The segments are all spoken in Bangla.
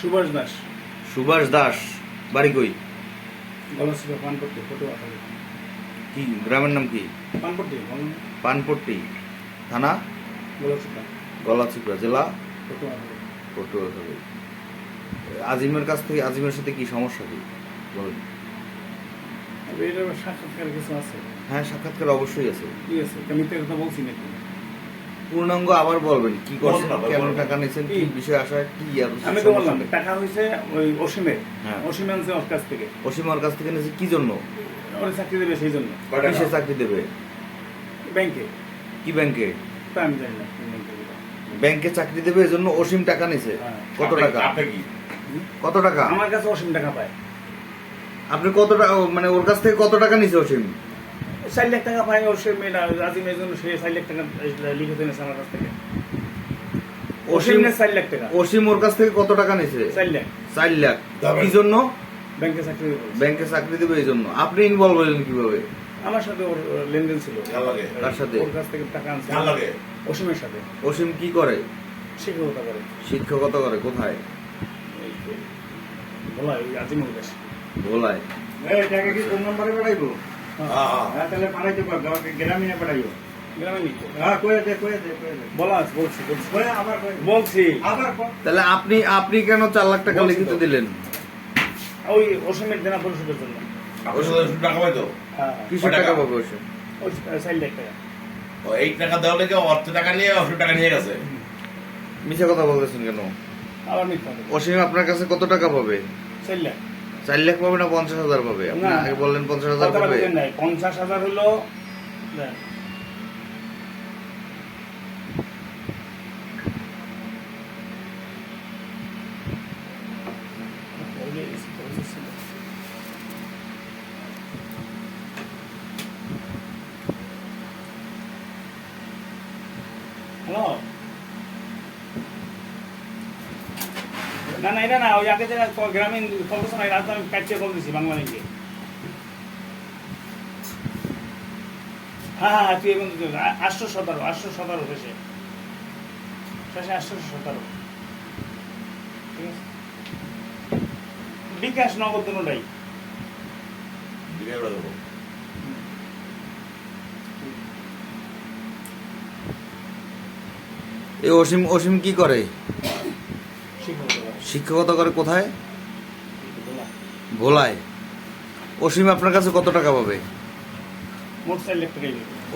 সুভাষ দাস। সুভাষ দাস বাড়ি কই? গলাচিপা পানপট্টি আঠারো কি গ্রামের নাম কি? পানপট্টি পানপট্টি থানা? গলাচিপা গলাচিপা জেলা? আঠারো পটুয়াখালী আজিমের কাছ থেকে আজিমের সাথে কি সমস্যা কি? বলুন। সাক্ষাৎকার কিছু আছে? হ্যাঁ সাক্ষাৎকার অবশ্যই আছে। ঠিক আছে? আমি তো কথা বলছি নাকি? পূর্ণাঙ্গ আবার বলবেন কি করছেন বলুন না, টাকা নিয়েছেন কি? বিষয় আসা কি আমি তো বললাম টাকা হয়েছে ওই অসীমের হ্যাঁ। অসীম আনছে ওর কাছ থেকে। অসীমার কাছ থেকে নিয়েছে কি জন্য? ওরা চাকরি দেবে সেই জন্য। কিসে চাকরি দেবে? ব্যাংকে। কি ব্যাংকে? তা আমি জানি না ব্যাংকে চাকরি দেবে এজন্য অসীম টাকা নিছে হ্যাঁ। কত টাকা? কত টাকা? আমার কাছে অসীম টাকা পায়। আপনি কত টাকা মানে ওর কাছ থেকে কত টাকা নিছে অসীম? চার লাখ টাকা পায় অসীম এটা আজিম এই জন্য সে চার লাখ টাকা লিখে দিয়েছে আমার কাছ থেকে। অসীম চার লাখ টাকা? অসীম ওর কাছ থেকে কত টাকা নিছে চার লাখ। চার লাখ। কি জন্য? ব্যাংকে চাকরি দেবে ব্যাংকে চাকরি দেবে এই জন্য। আপনি ইনভলভ হলেন কীভাবে? আমার সাথে ওর লেনদেন ছিল। কার সাথে? ওর কাছ থেকে টাকা আনছে? অসীমের সাথে। অসীম কি করে? শিক্ষকতা করে। শিক্ষকতা করে কোথায়? এই যে বলা ওই আজিমুল কাছে ভোলায় এই টাকা কি কোন নম্বরে পাঠাইবো? হ্যাঁ, তাহলে পাঠাইতে পারব আমাকে গ্রামীণে পাঠাইবো হ্যাঁ আপনি আপনি কেন চার লাখ টাকা লিখিত দিলেন? ওই অসীমের দেনা পরিশোধের জন্য। আপনার টাকা পাইতো? হ্যাঁ। টাকা? টাকা পাবে অসীম? ওই চার লাখ টাকা। ও, এই টাকা দেওয়া লেগে অর্থ টাকা নিয়ে অর্থ টাকা নিয়ে গেছে? মিথ্যা কথা বলতেছেন কেন? আবার মিথ্যা অসীম আপনার কাছে কত টাকা পাবে? চার লাখ। চার লাখ পাবে না পঞ্চাশ হাজার পাবে? আপনি আগে বললেন পঞ্চাশ হাজার পাবে। পঞ্চাশ হাজার হলো না না এটা না ওই আগে যেটা গ্রামীণ কম্পিটিশন হয় রাজধানী কাটিয়ে কল দিছি বাংলা লিঙ্কে হ্যাঁ হ্যাঁ হ্যাঁ তুই এবং আটশো সতেরো আটশো সতেরো শেষে। শেষে আটশো সতেরো। ঠিক আছে? বিকাশ নগদ দুটাই। এই অসীম অসীম কি করে? শিক্ষকতা করে কোথায়? ভোলায়। অসীম আপনার কাছে কত টাকা পাবে?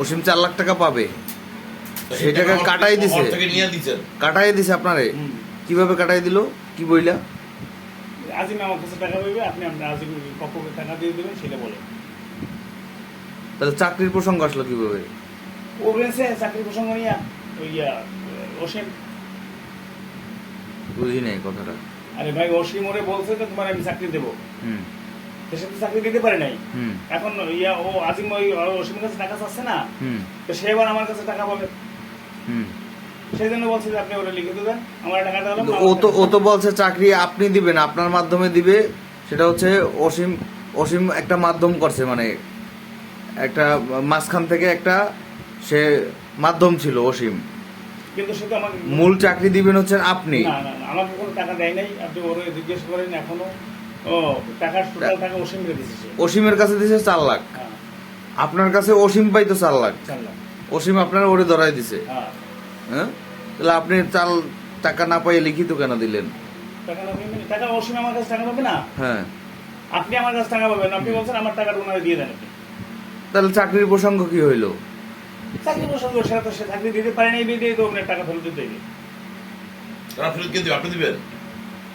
অসীম চার লাখ টাকা পাবে। সেই টাকা কাটাই দিছে। কাটাই দিছে আপনারে। কীভাবে কাটাই দিল? কি বইলা? আজিম আমার কাছে টাকা পাইবে আপনি আপনার আজিম পক্ষকে টাকা দিয়ে দেবেন সেটা বলে। তাহলে চাকরির প্রসঙ্গ আসলো কীভাবে? ও বলেছে চাকরি প্রসঙ্গ নিয়ে ওই অসীম। বুঝি নাই কথাটা। আরে ভাই অসীম ওরে বলছে যে তোমার আমি চাকরি দেবো। হুম। সে সাথে চাকরি দিতে পারে নাই। এখন ইয়া ও আজিম ওই অসীমের কাছে টাকা চাচ্ছে না। হুম। তো সে এবার আমার কাছে টাকা পাবে হুম। সেই জন্য বলছে যে আপনি ওরা লিখে দেবেন আমার হলো কিন্তু ও তো ও তো বলছে চাকরি আপনি দিবেন আপনার মাধ্যমে দিবে। সেটা হচ্ছে অসীম অসীম একটা মাধ্যম করছে মানে একটা মাঝখান থেকে একটা সে মাধ্যম ছিল অসীম কিন্তু সে তো আমাকে মূল চাকরি দিবেন হচ্ছেন আপনি। না না না, আমাকে কোনো টাকা দেয় নাই। আপনি ওরে জিজ্ঞেস করেন এখনও ও টাকার টোটাল টাকা রে দিয়েছে সে। অসীমের কাছে দিছে চার লাখ। হ্যাঁ। আপনার কাছে অসীম পাইতো চার লাখ। চার লাখ। অসীম আপনার ওরে ধরাই দিছে। হ্যাঁ। হ্যাঁ? তাহলে আপনি চাল টাকা না পাইয়ে লিখিত কেন দিলেন? টাকা না পেলে- টাকা অসীম আমার কাছে টাকা পাবে না? হ্যাঁ। আপনি আমার কাছে টাকা পাবেন আপনি বলছেন আমার টাকাটা ওনারে দিয়ে দেন। আপনি তাহলে চাকরির প্রসঙ্গ কি হইল? চাকরি প্রসঙ্গ সেটা তো সে চাকরি দিতে পারে নাই দিয়ে তো আপনার টাকা ফেরত দিতে হবে। তারা ফেরত কে দিবে? আপনি দিবেন?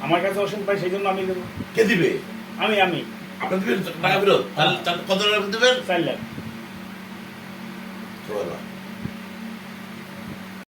আমার কাছে অসীম পাই সেই জন্য আমি দেবো। কে দিবে? আমি আমি। আপনি দিবেন টাকা ফেরত? তাহলে কত টাকা দিবেন? চার লাখ।